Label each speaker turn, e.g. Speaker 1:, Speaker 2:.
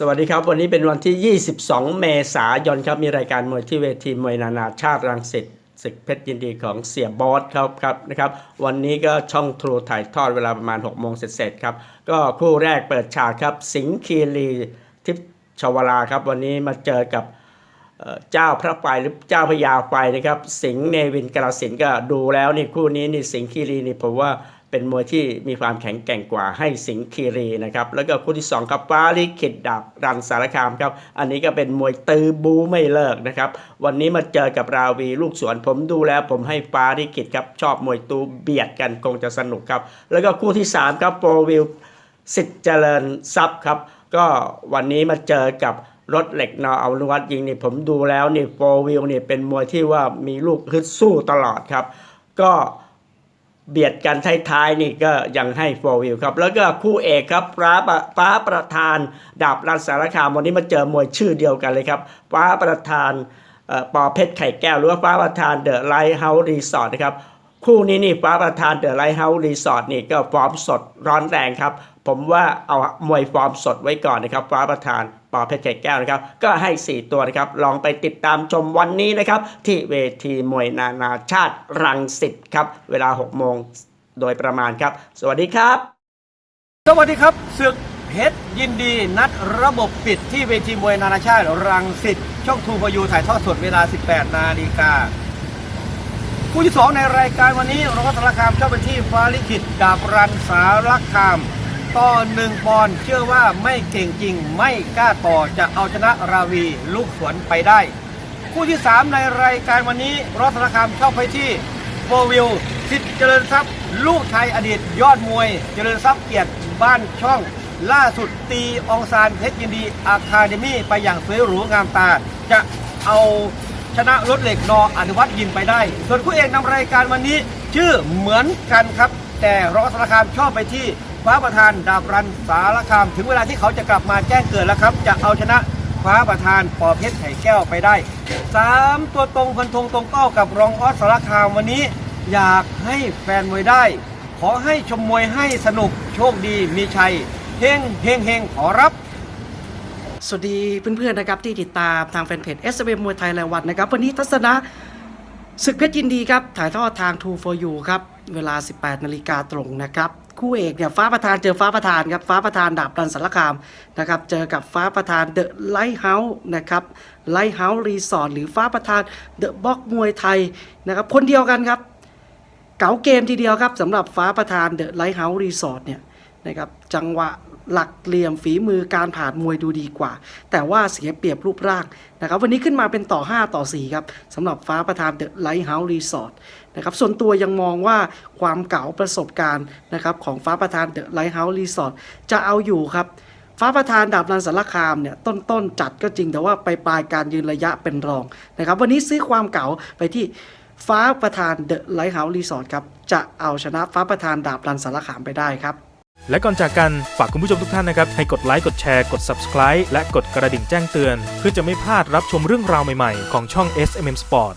Speaker 1: สวัสดีครับ วันนี้เป็นวันที่ 22 เมษายนครับ มีรายการมวยที่เวทีมวยนานาชาติรังสิตศึกเพชรยินดีของเสียบอสครับครับนะครับ วันนี้ก็ช่องทรูถ่ายทอดเวลาประมาณ 6 โมงเสร็จครับ ก็คู่แรกเปิดฉากครับ สิงห์คีรีทิพชวราครับ วันนี้มาเจอกับ เจ้าพระไฟหรือเจ้าพญาไฟนะครับ สิงห์เนวินกราสินก็ดูแล้วนี่คู่นี้นี่สิงห์คีรีนี่ผมว่าเป็นมวยที่มีความแข็งแกร่งกว่าให้สิงห์คีรีนะครับ แล้วก็คู่ที่สองครับฟ้าลิขิตดาบรันสารคามครับ อันนี้ก็เป็นมวยตือบูไม่เลิกนะครับ วันนี้มาเจอกับราวีลูกสวนผมดูแล้ว ผมให้ฟ้าลิขิตครับชอบมวยตูเบียดกันคงจะสนุกครับ แล้วก็คู่ที่สามครับโปรวิลสิทธิ์เจริญทรัพย์ครับ ก็วันนี้มาเจอกับ รถเหล็กนอเอานุวัตยิงนี่ผมดูแล้วนี่โฟวิลนี่เป็นมวยที่ว่ามีลูกฮึดสู้ตลอดครับ ก็เบียดกันท้ายๆนี่ก็ยังให้โฟวิลครับ แล้วก็คู่เอกครับฟ้าประฟ้าประธานดาบรันสารคามวันนี้มาเจอมวยชื่อเดียวกันเลยครับฟ้าประธานเอ่อปอเพชรไข่แก้ว หรือว่าฟ้าประธานเดอะไลท์เฮาส์รีสอร์ทนะครับคู่นี้นี่ฟ้าประธานเดอะไลท์เฮาส์รีสอร์ทนี่ก็ฟอร์มสดร้อนแรงครับ ผมว่าเอามวยฟอร์มสดไว้ก่อนนะครับฟ้าประธานปอเพชรไข่แก้วนะครับ ก็ให้ 4 ตัวนะครับ ลองไปติดตามชมวันนี้นะครับ ที่เวทีมวยนานาชาติรังสิตครับ เวลา 6 โมงโดยประมาณครับ สวัสดีครับ
Speaker 2: สวัสดีครับศึกเพชรยินดีนัดระบบปิดที่เวทีมวยนานาชาติรังสิตช่องทูพยูถ่ายทอดสดเวลา 18 นาฬิกาคู่ที่ 2 ในรายการวันนี้เราก็สารคามเข้าไปที่ฟ้าลิขิตดาบรันสารคาม ต่อหนึ่งปอนเชื่อว่าไม่เก่งจริง ไม่กล้าต่อจะเอาชนะราวีลูกสวนไปได้ คู่ที่ 3 ในรายการวันนี้รอสารคามเข้าไปที่โฟวิลสิทธิ์เจริญทรัพย์ ลูกชายอดีตยอดมวย เจริญทรัพย์เกียรติบ้านช่อง ล่าสุดตีองซานเพชรยินดีอาคาเดมี่ไปอย่างสวยหรูงามตา จะเอาชนะรถเหล็กนออนุวัตยินไปได้ ส่วนคู่เอกนำรายการวันนี้ ชื่อเหมือนกันครับ แต่รอสารคามชอบไปที่ ฟ้าประธานดาบรันสารคาม ถึงเวลาที่เขาจะกลับมาแจ้งเกิดแล้วครับ จะเอาชนะฟ้าประธานปอเพชรไข่แก้วไปได้ 3 ตัวตรงพันธงตรงเก้ากับรองออสสารคามวันนี้ อยากให้แฟนมวยได้ ขอให้ชมมวยให้สนุกโชคดีมีชัยเฮงเฮงเฮงขอรับ
Speaker 3: สวัสดีเพื่อนๆนะครับที่ติดตามทางแฟนเพจ s อ m มวยไทยรายวันนะครับ วันนี้ทัศนะศึกเพชรยินดีครับ ถ่ายทอดทาง True for You ครับ เวลา 18นาฬิกาตรงนะครับคู่เอกเนี่ยฟ้าประธานเจอฟ้าประธานครับฟ้าประธานดาบรันสารคามนะครับเจอกับฟ้าประธานเดอะไลท์เฮาส์นะครับไลท์เฮาส์รีสอร์ทหรือฟ้าประธานเดอะบ็อกมวยไทยนะครับคนเดียวกันครับเก๋าเกมทีเดียวครับสำหรับฟ้าประธานเดอะไลท์เฮาส์รีสอร์ทเนี่ยนะครับจังหวะ หลักเหลี่ยมฝีมือการผ่านมวยดูดีกว่า แต่ว่าเสียเปรียบรูปร่างนะครับวันนี้ขึ้นมาเป็นต่อ 5 ต่อ 4 ครับสำหรับฟ้าประธานเดอะไลท์เฮาส์รีสอร์ทนะครับส่วนตัวยังมองว่าความเก๋าประสบการณ์นะครับของฟ้าประธานเดอะไลท์เฮาส์รีสอร์ทจะเอาอยู่ครับฟ้าประธานดาบนันสารคามเนี่ยต้นต้นจัดก็จริงแต่ว่าไปปลายการยืนระยะเป็นรองนะครับวันนี้ซื้อความเก๋าไปที่ฟ้าประธานเดอะไลท์เฮาส์รีสอร์ทครับจะเอาชนะฟ้าประธานดาบรันสารคามไปได้ครับ
Speaker 4: และก่อนจากกันฝากคุณผู้ชมทุกท่านนะครับ ให้กดไลค์กดแชร์กด Subscribe และกดกระดิ่งแจ้งเตือน เพื่อจะไม่พลาดรับชมเรื่องราวใหม่ๆ ของช่อง SMM Sport